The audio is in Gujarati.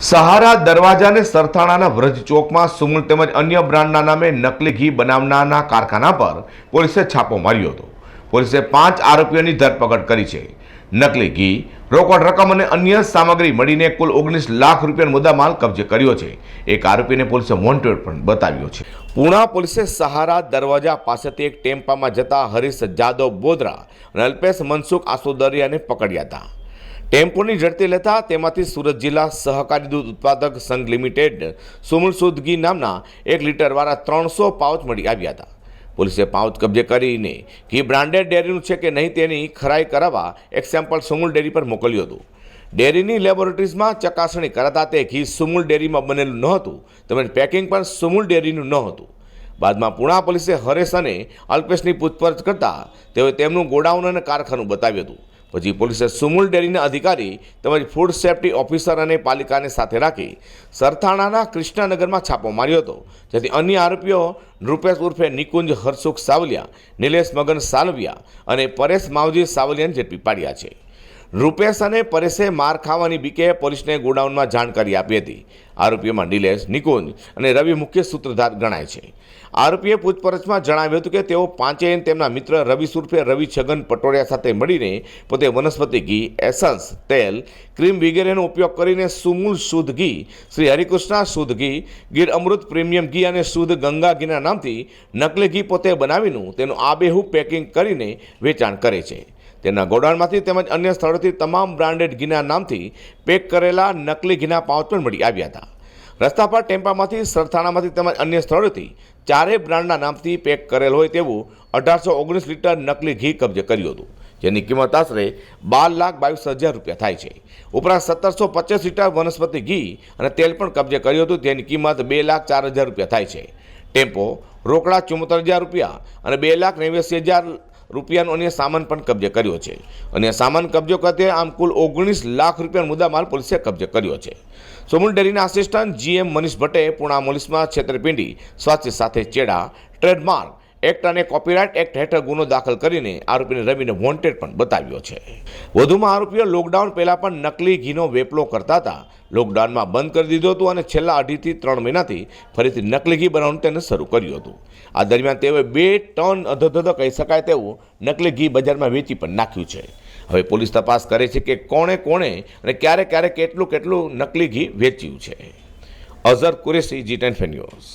સહારા દરવાજા અને સરથાણાના વ્રજ ચોકમાં સુમુલ તેમજ અન્ય બ્રાન્ડના નામે નકલી ઘી બનાવનારના કારખાના પર પોલીસે છાપો માર્યો હતો. પોલીસે પાંચ આરોપીઓની ધરપકડ કરી છે. નકલી ઘી, રોકડ રકમ અને અન્ય સામગ્રી મળીને કુલ ઓગણીસ લાખ રૂપિયાનો મુદ્દામાલ કબજે કર્યો છે. એક આરોપીને પોલીસે વોન્ટેડ પણ બતાવ્યો છે. પૂણા પોલીસે સહારા દરવાજા પાસેથી એક ટેમ્પામાં જતા હરીશ જાદવ બોદરા અને અલ્પેશ મનસુખ આસોદરિયાને પકડ્યા હતા. ટેમ્પોની ઝડપી લેતા તેમાંથી સુરત જિલ્લા સહકારી દૂધ ઉત્પાદક સંઘ લિમિટેડ સુમુલ સુદગી નામના એક લીટરવાળા ત્રણસો પાઉચ મળી આવ્યા હતા. પોલીસે પાઉચ કબજે કરીને ઘી બ્રાન્ડેડ ડેરીનું છે કે નહીં તેની ખરાઈ કરાવવા એક સેમ્પલ સુમુલ ડેરી પર મોકલ્યું હતું. ડેરીની લેબોરેટરીઝમાં ચકાસણી કરાતા તે ઘી સુમુલ ડેરીમાં બનેલું ન હતું, તેમજ પેકિંગ પણ સુમુલ ડેરીનું ન હતું. બાદમાં પુણા પોલીસે હરેશ અને અલ્પેશની પૂછપરછ કરતા તેઓએ તેમનું ગોડાઉન અને કારખાનું બતાવ્યું હતું. પછી પોલીસે સુમુલ ડેરીના અધિકારી તેમજ ફૂડ સેફ્ટી ઓફિસર અને પાલિકાને સાથે રાખી સરથાણાના કૃષ્ણનગરમાં છાપો માર્યો હતો. જેથી અન્ય આરોપીઓ નૃપેશ ઉર્ફે નિકુંજ હરસુખ સાવલિયા, નિલેશ મગન સાલવિયા અને પરેશ માવજી સાવલિયાને ઝડપી પાડ્યા છે. રૂપેશ અને પરેશે માર ખાવાની બીકે પોલીસને ગોડાઉનમાં જાણકારી આપી હતી. આરોપીઓમાં નિલેશ, નિકુંજ અને રવિ મુખ્ય સૂત્રધાર ગણાય છે. આરોપીએ પૂછપરછમાં જણાવ્યું હતું કે તેઓ પાંચેય તેમના મિત્ર રવિ સુરફે રવિ છગન પટોળિયા સાથે મળીને પોતે વનસ્પતિ ઘી, એસન્સ, તેલ, ક્રીમ વગેરેનો ઉપયોગ કરીને સુમૂલ શુદ્ધ ઘી, શ્રી હરિકૃષ્ણા શુદ્ધ ઘી, ગીર અમૃત પ્રીમિયમ ઘી અને શુદ્ધ ગંગા ઘીના નામથી નકલી ઘી પોતે બનાવીનું તેનું આબેહૂબ પેકિંગ કરીને વેચાણ કરે છે. તેના ગોડાઉનમાંથી તેમજ અન્ય સ્થળોથી તમામ બ્રાન્ડેડ ઘીના નામથી પેક કરેલા નકલી ઘીના પાઉચ પણ મળી આવ્યા હતા. રસ્તા પર ટેમ્પામાંથી, સરથાણામાંથી તેમજ અન્ય સ્થળોથી ચારેય બ્રાન્ડના નામથી પેક કરેલ હોય તેવું અઢારસો ઓગણીસ લીટર નકલી ઘી કબજે કર્યું હતું, જેની કિંમત આશરે બાર લાખ બાવીસ હજાર રૂપિયા થાય છે. ઉપરાંત સત્તરસો પચાસ લીટર વનસ્પતિ ઘી અને તેલ પણ કબજે કર્યું હતું, જેની કિંમત બે લાખ ચાર હજાર રૂપિયા થાય છે. ટેમ્પો રોકડા ચુમ્મોતેર હજાર રૂપિયા અને બે લાખ નેવ્યાસી હજાર રૂપિયાનો અન્ય સામાન પણ કબજે કર્યો છે. અને સામાન કબજો કરતે આમ કુલ ઓગણીસ લાખ રૂપિયાનો મુદ્દામાલ પોલીસે કબજે કર્યો છે. સોમુલ ડેરીના આસિસ્ટન્ટ જીએમ મનીષ ભટ્ટે પૂણા પોલીસમાં છેતરપિંડી, સ્વાસ્થ્ય સાથે ચેડા, ટ્રેડમાર્ક એક્ટ અને કોપીરાઇટ એક્ટ હેઠળ ગુનો દાખલ કરીને આરોપીને રવિને વોન્ટેડ પણ બતાવ્યો છે. વધુમાં આરોપીઓ લોકડાઉન પહેલાં પણ નકલી ઘીનો વેપલો કરતા હતા. લોકડાઉનમાં બંધ કરી દીધું હતું અને છેલ્લા અઢીથી ત્રણ મહિનાથી ફરીથી નકલી ઘી બનાવવાનું તેને શરૂ કર્યું હતું. આ દરમિયાન તેઓએ બે ટન અધધધ કહી શકાય તેવું નકલી ઘી બજારમાં વેચી પણ નાખ્યું છે. હવે પોલીસ તપાસ કરે છે કે કોણે કોણે અને ક્યારે ક્યારે કેટલું કેટલું નકલી ઘી વેચ્યું છે. Azhar Qureshi, G ten news.